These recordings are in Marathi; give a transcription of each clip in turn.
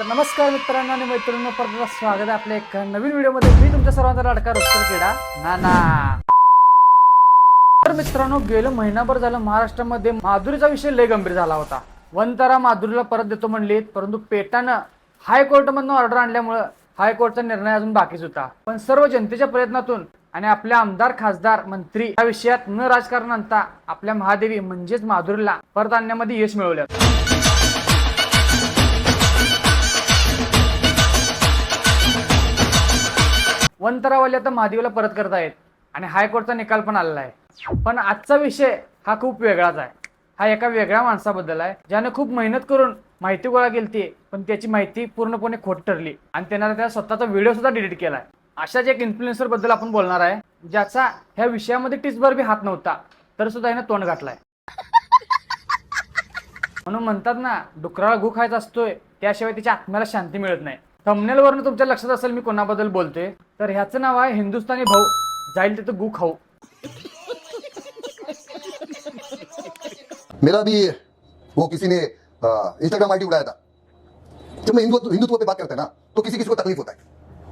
तर नमस्कार मित्रांनो आणि मैत्रिणींनो परत स्वागत आहे आपल्या एका नवीन व्हिडिओमध्ये. मी तुमच्या सर्वांचा लाडका रोस्टर किडा नाना. तर मित्रांनो गेलं महिनाभर झालं महाराष्ट्रामध्ये माधुरीचा विषय लय गंभीर झाला होता. वनतारा माधुरीला परत देतो म्हणलीत परंतु पेटानं हायकोर्टमधनं ऑर्डर आणल्यामुळं हायकोर्टचा निर्णय अजून बाकीच होता. पण सर्व जनतेच्या प्रयत्नातून आणि आपल्या आमदार खासदार मंत्री या विषयात न राजकारण आणता आपल्या महादेवी म्हणजेच माधुरीला परत आणण्यामध्ये यश मिळवलं. वनतरावाले आता महादेवला परत करत आहेत आणि हायकोर्टचा निकाल पण आलेला आहे. पण आजचा विषय हा खूप वेगळाच आहे. हा एका वेगळ्या माणसाबद्दल आहे. ज्याने खूप मेहनत करून माहिती गोळा केली पण त्याची माहिती पूर्णपणे खोट ठरली. आणि त्यानं त्या स्वतःचा व्हिडिओ सुद्धा डिलीट केलाय. अशाच एक इन्फ्लुएन्सरबद्दल आपण बोलणार आहे ज्याचा ह्या विषयामध्ये टिचभर बी हात नव्हता तर सुद्धा यानं तोंड घातलाय म्हणून म्हणतात ना डुकराला घू खायचा असतोय त्याशिवाय त्याच्या आत्म्याला शांती मिळत नाही. थंबनेल वरनं तुमच्या लक्षात असेल मी कोणाबद्दल बोलतोय, तर ह्याचं नाव आहे हिंदुस्थानी भाऊ. जाईल तिथं गु खाऊ मेरा भी वो किसी ने इंस्टाग्राम आईडी उड़ाया था। जब मैं हिंदुत्व हिंदुत्व पे बात करते हैं ना तो किसी किसी को तकलीफ़ होता है।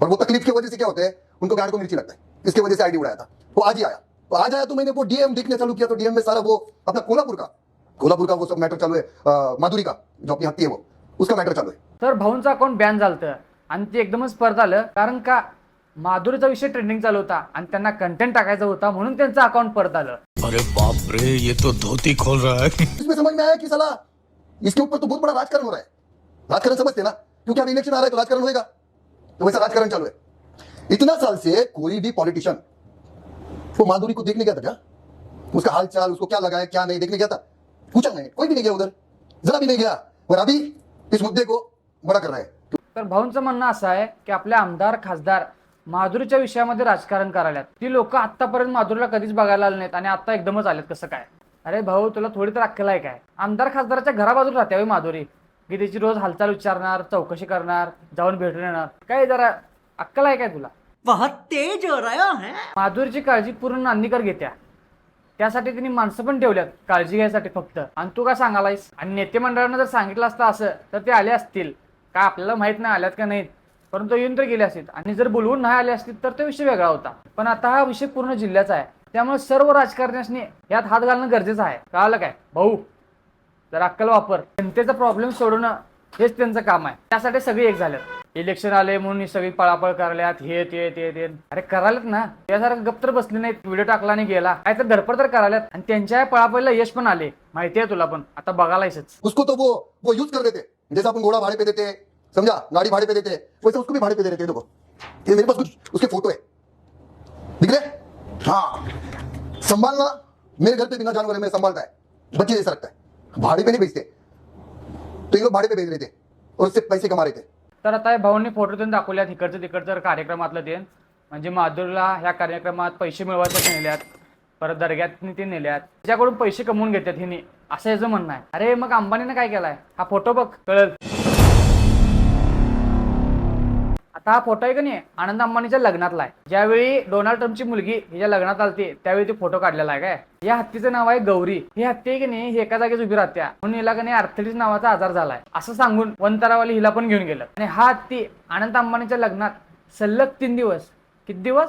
और वो तकलीफ़ की वजह से क्या होता है, उनको गाड़ को मिर्ची लगता है। इसकी वजह से आईडी उड़ाया था। वो आज ही आया। तो आज आया तो मैंने वो डीएम देखने चालू किया तो डीएम में सारा वो अपना कोल्हापुर का कोल्हापुर का वो सब मैटर चालू है माधुरी का, जो अपनी हत्ती है वो, उसका मैटर चालू है। तर भाऊंचं अकाउंट बॅन झालं आणि ते एकदमच परत आलं कारण का? माधुरीचा विषय ट्रेंडिंग चालू होता आणि त्यांना कंटेंट टाकायचा होता म्हणून त्यांचं अकाउंट परत आलं अरे बाप रे ये तो धोती खोल रहा है. इसमें समझ में आया कि साला इसके ऊपर तो बहुत बड़ा राजकारण हो रहा है। राजकारण समझते हैं ना? क्योंकि अभी इलेक्शन आ रहा है तो राजकारण होएगा। तो वैसा राजकारण चालू है। इतना साल से कोई भी पॉलिटिशियन वो माधुरी को देखने गया था क्या? उसका हाल चाल उसको क्या लगा है क्या नहीं देखने गया था? पूछा नहीं कोई भी नहीं गया उधर। जरा भी नहीं गया। और अभी इस मुद्दे को बड़ा कर रहा है तर भाऊंचं म्हणणं असं आहे की आपले आमदार खासदार माधुरीच्या विषयामध्ये राजकारण करायला ती लोक आतापर्यंत माधुरीला कधीच बघायला आले नाहीत आणि आता एकदमच आलेत कसं काय? अरे भाऊ तुला थोडी तर अक्कल आहे काय? आमदार खासदाराच्या घराबाजूला राहते होय माधुरी. की त्याची रोज हालचाल विचारणार चौकशी करणार जाऊन भेटून येणार. काय जरा अक्कल आहे काय तुला? बहुत तेज हो रहा है. माधुरीची काळजी पूर्ण नांदीकर घेत्या. त्यासाठी तिने माणसं पण ठेवल्यात काळजी घ्यायसाठी फक्त. आणि तू काय सांगालायस आणि नेते मंडळानं जर सांगितलं असतं असं तर ते आले असतील. काय आपल्याला माहीत नाही आल्यात का नाहीत परंतु येऊन तर गेले असतील. आणि जर बोलवून नाही आले असतील तर तो विषय वेगळा होता. पण आता हा विषय पूर्ण जिल्ह्याचा आहे. त्यामुळे सर्व राजकारण्यांनी यात हात घालणं गरजेचं आहे. कळालं काय? भाऊ जर अक्कल वापर. जनतेचा प्रॉब्लेम सोडवणं हेच त्यांचं काम आहे. त्यासाठी सगळे एक झालेत इलेक्शन आले म्हणून सगळी पळापळ करायल्यात हे ते ते ते. अरे करायलात नात्यासारखं गप्तर बसले नाहीत. व्हिडिओ टाकला आणि गेला. काय तर धडपड तर करायल्यात. आणि त्यांच्या पळापळीला यश पण आले. माहिती आहे तुला पण. आता बघायलायच उसको तो वो वो यूज कर देते. जैसे अपन घोड़ा भाड़े पे देते हैं, समझा? गाड़ी भाड़े पे देते हैं, वैसे उसको भी भाड़े पे दे देते थे देखो। ये मेरे पास कुछ उसके फोटो है। दिख रहे? हाँ। संभालना मेरे घर पे बिना जानवर है मैं संभालता है। बच्चे जैसा रखता है। भाड़े पे नहीं भेजते। तो ये लोग भाड़े पे भेज रहे थे और उससे पैसे कमा रहे थे तर आता या भाऊंनी फोटो देऊन दाखवल्यात इकडचं तिकडचं कार्यक्रमातलं ते म्हणजे माधुरला ह्या कार्यक्रमात पैसे मिळवायचं नेल्यात परत दर्ग्यात ते नेल्यात. त्याच्याकडून पैसे कमवून घेतात हिने. असं याचं म्हणणं आहे. अरे मग अंबानीने काय केलाय? हा फोटो बघ. कळल? आता हा फोटो आहे का नाही? आनंद अंबानीच्या लग्नातला आहे. ज्यावेळी डोनाल्ड ट्रम्पची मुलगी हिच्या लग्नात आलती त्यावेळी ते फोटो काढलेला आहे काय? या हत्तीचं नाव आहे गौरी. ही हत्ती आहे की नाही ही एका जागेच उभी राहत्या. म्हणून हिला का नाही आर्थरिटीस नावाचा आजार झालाय. असं सांगून वनतारावाली हिला पण घेऊन गेलं. आणि हा हत्ती आनंद अंबानीच्या लग्नात सलग तीन दिवस किती दिवस?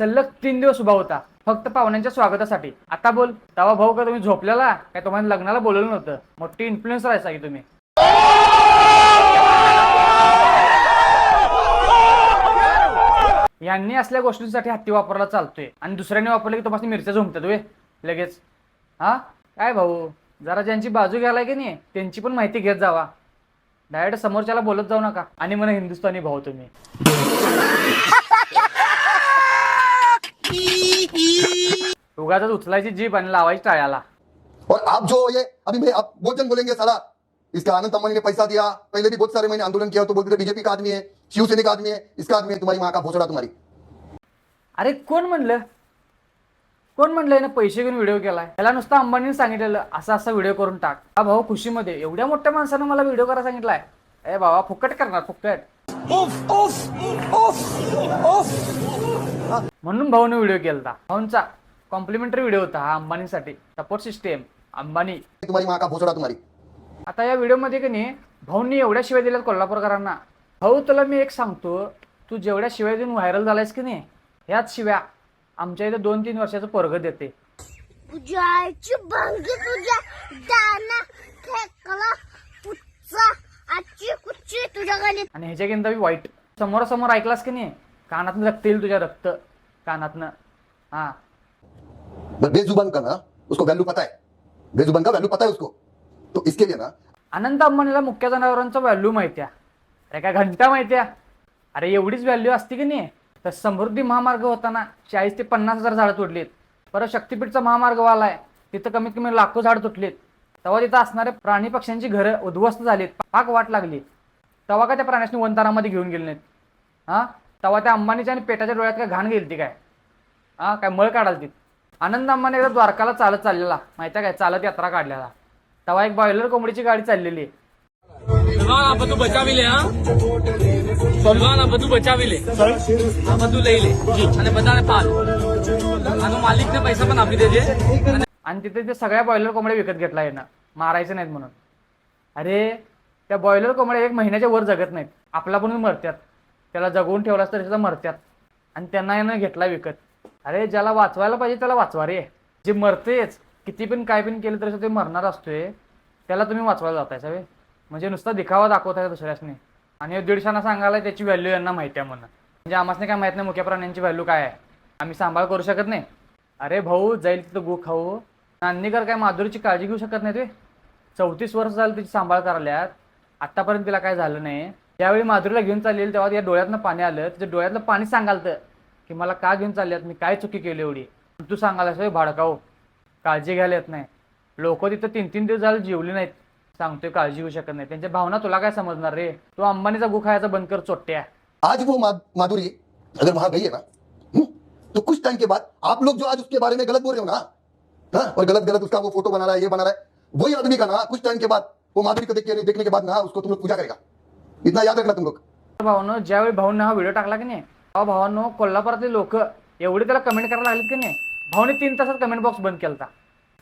सलग तीन दिवस उभा होता. फक्त पाहुण्यांच्या स्वागतासाठी. आता बोल तवा भाऊ का तुम्ही झोपलेला? काय तुम्हाला लग्नाला बोलवलं नव्हतं? मोठी इन्फ्लुएन्सर आहे की तुम्ही. यांनी असल्या गोष्टींसाठी हत्ती वापरला चालतोय. आणि दुसऱ्याने वापरले की तुम्हाला मिरच्या झोमतात वे लगेच. हा? काय भाऊ? जरा ज्यांची बाजू घ्यायला की नाही त्यांची पण माहिती घेत जावा. डायरेक्ट समोरच्याला बोलत जाऊ नका. आणि मला हिंदुस्थानी भाऊ तुम्ही. उगाच उचलायची जीप आणि लावायची टाळ्याला. और आप जो ये अभी मैं आप बहुत जन बोलेंगे साला। इसका आनंद अंबानी ने पैसा दिया। पहले भी बहुत सारे मैंने आंदोलन किया तो बोलते थे बीजेपी का आदमी है शिवसेना का आदमी है इसका आदमी है तुम्हारी माँ का भोसड़ा तुम्हारी। अरे कोण म्हणलं? कोण म्हणलं यानं पैसे घेऊन व्हिडिओ केलाय? त्याला नुसतं अंबानीने सांगितलेलं असा असा व्हिडिओ करून टाक. हा भाऊ खुशीमध्ये एवढ्या मोठ्या माणसानं मला व्हिडिओ करायला सांगितलाय. ए बाबा फुकट करणार फुकट. म्हणून भाऊने व्हिडिओ केला भाऊंचा कॉम्प्लिमेंटरी व्हिडिओ होता हा अंबानीसाठी. Support system Ambani. तुम्हारी माँ का भोसड़ा तुम्हारी? आता या व्हिडिओमध्ये की नाही भाऊंनी एवढ्या शिवाय दिल्यात कोल्हापूरकरांना. भाऊ तुला मी एक सांगतो तू जेवढ्या शिवाय देऊन व्हायरल झालायस की नाही ह्याच शिव्या आमच्या इथे दोन तीन वर्षाचं पोरग देते. तुझ्या दाना फेकला पुच्चा. आजची कुच्ची तुझ्या गलीत आणि ह्याच्याकिंत बी वाईट समोरासमोर ऐकलास की नाही? कानातनं रक्त येईल तुझ्या रक्त. कानातनं. हा. बस बेजुबान का ना? उसको वैल्यू पता है. बेजुबान का वैल्यू पता है उसको? तो इसके लिए ना अनंत अंबानीला मुख्य जनावरांचा व्हॅल्यू माहिती आहे अरे काय घंटा माहिती आहे अरे एवढीच व्हॅल्यू असते की नाही? तर समृद्धी महामार्ग होताना चाळीस ते पन्नास हजार झाडं तोडलीत. परत शक्तीपीठचा महामार्ग वालाय. तिथं कमीत कमी लाखो झाडं तुटलीत. तेव्हा तिथं असणारे प्राणी पक्ष्यांची घरं उद्ध्वस्त झालीत. पाक वाट लागली. तेव्हा काय त्या प्राण्यांनी वनतारामध्ये घेऊन गेले नाहीत. हा? तेव्हा त्या अंबानीच्या आणि पेटाच्या डोळ्यात काय घाण गेली ती काय? हा? काय मळ काढाल ती आनंद अंबानी एकदा द्वारकाला चालत चाललेला. माहिती आहे काय? चालत यात्रा काढलेला. तेव्हा एक बॉयलर कोंबडीची गाडी चाललेली. तू हाँ? आप तू आप तू ले आणि पाल. आणि मालिकने पैसा पण आपली दे दे आणि तिथे ते सगळ्या बॉयलर कोंबड्या विकत घेतला येणं मारायचं नाहीत म्हणून. अरे त्या बॉयलर कोंबड्या एक महिन्याच्या वर जगत नाहीत. आपला पण मरत्यात. त्याला जगवून ठेवलास तर त्याला मरत्यात. आणि त्यांना यानं घेतला विकत. अरे ज्याला वाचवायला पाहिजे त्याला वाचवा रे. जे मरतेच किती पण काय पण केलं तरी ते मरणार असतोय. त्याला तुम्ही वाचवायला जाताय सगळे. म्हणजे नुसता दिखावा दाखवताय दुसऱ्यासने. आणि दीडशांना सांगायला त्याची व्हॅल्यू यांना माहिती आहे म्हणून. म्हणजे आम्हाला काय माहीत नाही मुख्या प्राण्यांची व्हॅल्यू काय आहे. आम्ही सांभाळ करू शकत नाही. अरे भाऊ जाईल तिथं गु खाऊ. नांदीकर काय माधुरीची काळजी घेऊ शकत नाही ते चौतीस वर्ष झालं तिची सांभाळ करायल्यात. आतापर्यंत तिला काय झालं नाही. त्यावेळी माधुरीला घेऊन चाललेली तेव्हा या डोळ्यातनं पाणी आलं. तिच्या डोळ्यातलं पाणी सांगाल तर की मला का घेऊन चालल्यात? मी काय चुकी केली एवढी? तू सांगायलास "होय भाडकाऊ काळजी घ्यायला येत नाही. लोक तिथं तीन तीन दिवस झाले जेवली नाहीत. सांगतोय काळजी घेऊ शकत नाही त्यांच्या भावना तुला काय समजणार रे? तू अंबानीचा गु खायचा बंद कर चोट्ट्या आज वो माधुरी अगर वहां गई है ना तो कुछ टाइम के बाद आप लोग जो आज उसके बारे में गलत बोल रहे हो ना हाँ, और गलत गलत उसका वो फोटो बना रहा है ये बना रहा है। वही आदमी का ना कुछ टाइम के बाद वो माधुरी को देख के देखने के बाद ना उसको तुम लोग पूजा करेगा। इतना याद रखना तुम लोग। भावानं ज्यावेळी भाऊनं हा व्हिडिओ टाकला की नाही? तेव्हा भावानं कोल्हापुरातले लोक एवढे त्याला कमेंट करायला लागलेत की नाही? भाऊने तीन तासात कमेंट बॉक्स बंद केलता.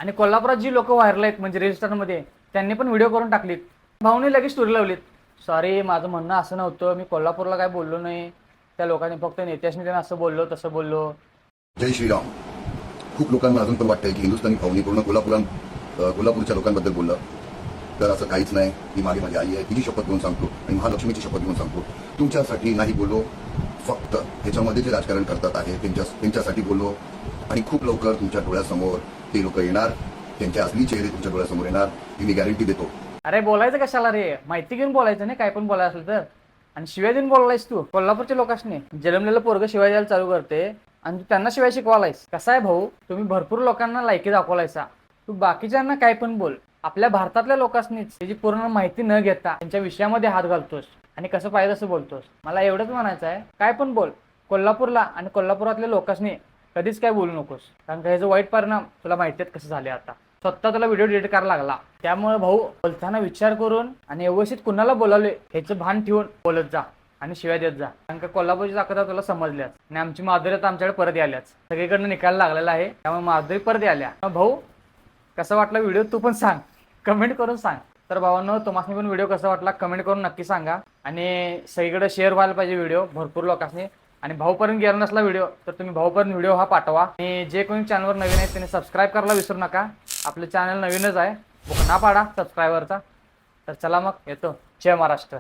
आणि कोल्हापुरात जी लोक व्हायरल आहेत म्हणजे रेजिस्टरमध्ये त्यांनी पण व्हिडिओ करून टाकलीत. भाऊने लगेच स्टोरी लावलीत. सॉरी माझं म्हणणं असं नव्हतं. मी कोल्हापूरला काय बोललो नाही. त्या लोकांनी फक्त नेत्याशनी त्यांना असं बोललो तसं बोललो. जय श्रीराम. खूप लोकांना अजून पण वाटतंय की हिंदुस्थानी भाऊनी पूर्ण कोल्हापुरात कोल्हापूरच्या लोकांबद्दल बोललं. तर असं काहीच नाही. ही मागे माझी आई आहे. तिची शपथ घेऊन सांगतो. आणि महालक्ष्मीची शपथ घेऊन सांगतो. तुमच्यासाठी नाही बोललो फक्त ह्याच्यामध्ये जे राजकारण करतात आहे त्यांच्या त्यांच्यासाठी बोललो. आणि खूप लवकर तुमच्या डोळ्यासमोर ते लोक येणार. त्यांचे असली चेहरे तुमच्या डोळ्यासमोर येणार. ही मी गॅरंटी देतो. अरे बोलायचं कशाला रे? माहिती घेऊन बोलायचं नाही. काय पण बोलायचं असेल तर. आणि शिवाय देऊन बोललायस तू. कोल्हापूरच्या लोकांनी जन्मलेलं पोरग शिवाय द्यायला चालू करते. आणि तू त्यांना शिवाय शिकवालायस. कसा आहे भाऊ? तुम्ही भरपूर लोकांना लायकी दाखवलायसा. तू बाकीच्यांना काय पण बोल. आपल्या भारतातल्या लोकांनीच त्याची पूर्ण माहिती न घेता त्यांच्या विषयामध्ये हात घालतोस. आणि कसं पाहिजे तसं बोलतोस. मला एवढंच म्हणायचं आहे. काय पण बोल. कोल्हापूरला आणि कोल्हापुरातल्या लोकांनी कधीच काय बोलू नकोस. कारण का ह्याचं वाईट परिणाम तुला माहिती आहेत कसं झाले आता. स्वतः तुला व्हिडिओ डिलीट करायला लागला. त्यामुळे भाऊ बोलताना विचार करून आणि व्यवस्थित कुणाला बोलावले ह्याचं भान ठेवून बोलत जा. आणि शिवाय देत जा. कारण का कोल्हापूरची ताकद तुला समजल्याच आणि आमची माधुरी आता आमच्याकडे परत आल्याच सगळीकडनं निकाल लागलेला आहे त्यामुळे माधुरी परत आल्या भाऊ कसं वाटलं व्हिडिओ? तू पण सांग. कमेंट करून सांग. तर भावांनो तुम्हाला पण व्हिडिओ कसा वाटला कमेंट करून नक्की सांगा. आणि सगळीकडे शेअर व्हायला पाहिजे व्हिडिओ भरपूर लोकांनी आणि भाऊपर्यंत गेला नसला व्हिडिओ तर तुम्ही भाऊपर्यंत व्हिडिओ हा पाठवा. आणि जे कोणी चॅनलवर नवीन आहेत त्यांनी सबस्क्राईब करायला विसरू नका. आपलं चॅनल नवीनच आहे बुकना पाडा सबस्क्रायबरचा तर चला मग येतो. जय महाराष्ट्र.